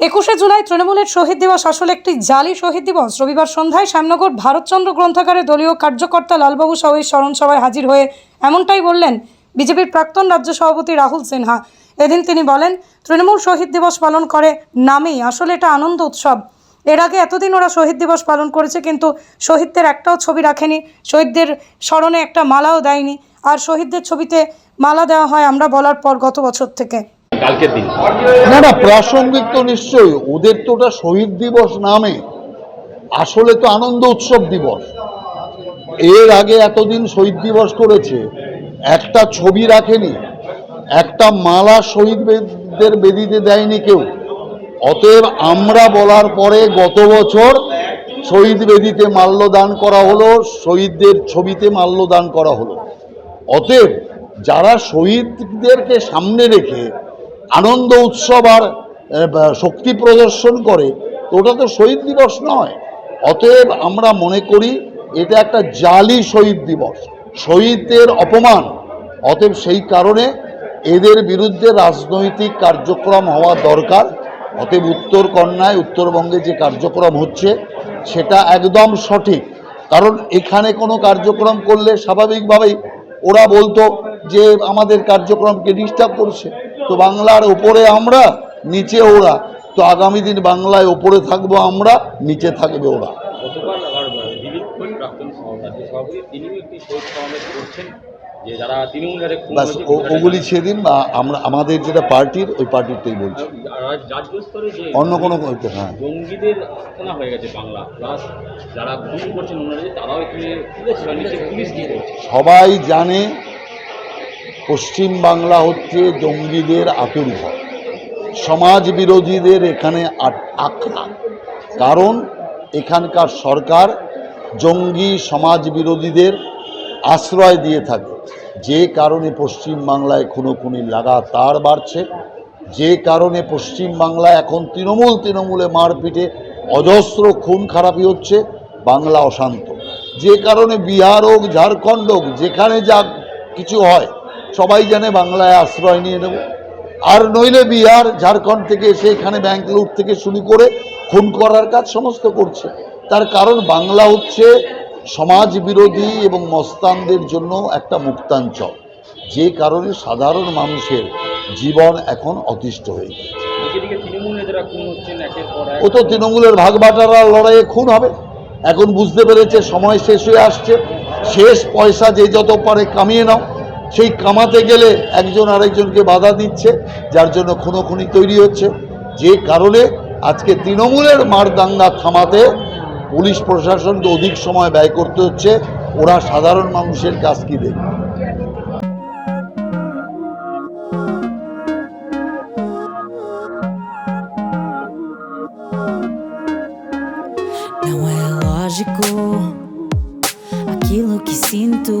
একুশে জুলাই তৃণমূলের শহীদ দিবস আসলে একটি জালি শহীদ দিবস। রবিবার সন্ধ্যায় শ্যামনগর ভারতচন্দ্র গ্রন্থাগারে দলীয় কার্যকর্তা লালবাবু সাউয়ের স্মরণ সভায় হাজির হয়ে এমনটাই বললেন বিজেপির প্রাক্তন রাজ্য সভাপতি রাহুল সিনহা। এদিন তিনি বলেন, তৃণমূল শহীদ দিবস পালন করে নামেই আসলে এটা আনন্দ উৎসব। এর আগে এতদিন ওরা শহীদ দিবস পালন করেছে, কিন্তু শহীদদের একটাও ছবি রাখেনি। শহীদদের স্মরণে একটা মালাও দেয়নি। আর শহীদদের ছবিতে মালা দেওয়া হয় আমরা বলার পর গত বছর থেকে। কালকের দিন। না না, প্রাসঙ্গিক তো নিশ্চয়ই। ওদের তো ওটা শহীদ দিবস নামে। আসলে তো আনন্দ উৎসব দিবস। এর আগে এতদিন শহীদ দিবস করেছে। একটা ছবি রাখেনি। একটা মালা শহীদদের বেদিতে দেয়নি কেউ। অতএব আমরা বলার পরে গত বছর শহীদ বেদিতে মাল্যদান করা হলো, শহীদদের ছবিতে মাল্যদান করা হলো। অতএব যারা শহীদদেরকে সামনে রেখে আনন্দ উৎসব আর শক্তি প্রদর্শন করে, তো ওটা তো শহীদ দিবস নয়। অতএব আমরা মনে করি এটা একটা জালি শহীদ দিবস, শহীদদের অপমান। অতএব সেই কারণে এদের বিরুদ্ধে রাজনৈতিক কার্যক্রম হওয়া দরকার। অতএব উত্তর কন্যায় উত্তরবঙ্গে যে কার্যক্রম হচ্ছে, সেটা একদম সঠিক। কারণ এখানে কোনো কার্যক্রম করলে স্বাভাবিকভাবেই ওরা বলতো যে আমাদের কার্যক্রমকে ডিস্টার্ব করছে। তো বাংলার উপরে আমরা নিচে ওরা। তো আগামী দিন বাংলায় উপরে থাকব আমরা নিচে থাকবে ওরা। ব্যাস ওগুলি সেদিন বা আমরা আমাদের যেটা পার্টির ওই পার্টিরটাই বলছি। অন্য কোনো হ্যাঁ। সবাই জানে পশ্চিম বাংলা হচ্ছে জঙ্গিদের আতুরঘর। সমাজ বিরোধীদের এখানে আখড়া। কারণ এখানকার সরকার জঙ্গি সমাজ বিরোধীদের আশ্রয় দিয়ে থাকে। যে কারণে পশ্চিম বাংলায় খুনোখুনি লাগাতার বাড়ছে। যে কারণে পশ্চিম বাংলায় এখন তৃণমূল তৃণমূলে মারপিটে অজস্র খুন খারাপি হচ্ছে। বাংলা অশান্ত। যে কারণে বিহার হোক, ঝাড়খণ্ড হোক, যেখানে যা কিছু হয় সবাই জানে বাংলায় আশ্রয় নিয়ে নেব। আর নইলে বিহার ঝাড়খণ্ড থেকে এসে এখানে ব্যাংক লুট থেকে শুরু করে খুন করার কাজ সমস্ত করছে। তার কারণ বাংলা হচ্ছে সমাজ বিরোধী এবং মস্তানদের জন্য একটা মুক্তাঞ্চল। যে কারণে সাধারণ মানুষের জীবন এখন অতিষ্ঠ হয়ে গেছে ও তো তৃণমূলের ভাগ বাটারার লড়াইয়ে খুন হবে। এখন বুঝতে পেরেছে সময় শেষ হয়ে আসছে। শেষ পয়সা যে যত পারে কামিয়ে নাও। সেই কামাতে গেলে একজন আরেকজনকে বাধা দিচ্ছে, যার জন্য খুনোখুনি তৈরি হচ্ছে। যে কারণে আজকে তৃণমূলের মারদাঙ্গা থামাতে পুলিশ প্রশাসনকে অধিক সময় ব্যয় করতে হচ্ছে। ওরা সাধারণ মানুষের কাজ কি lógico aquilo que sinto.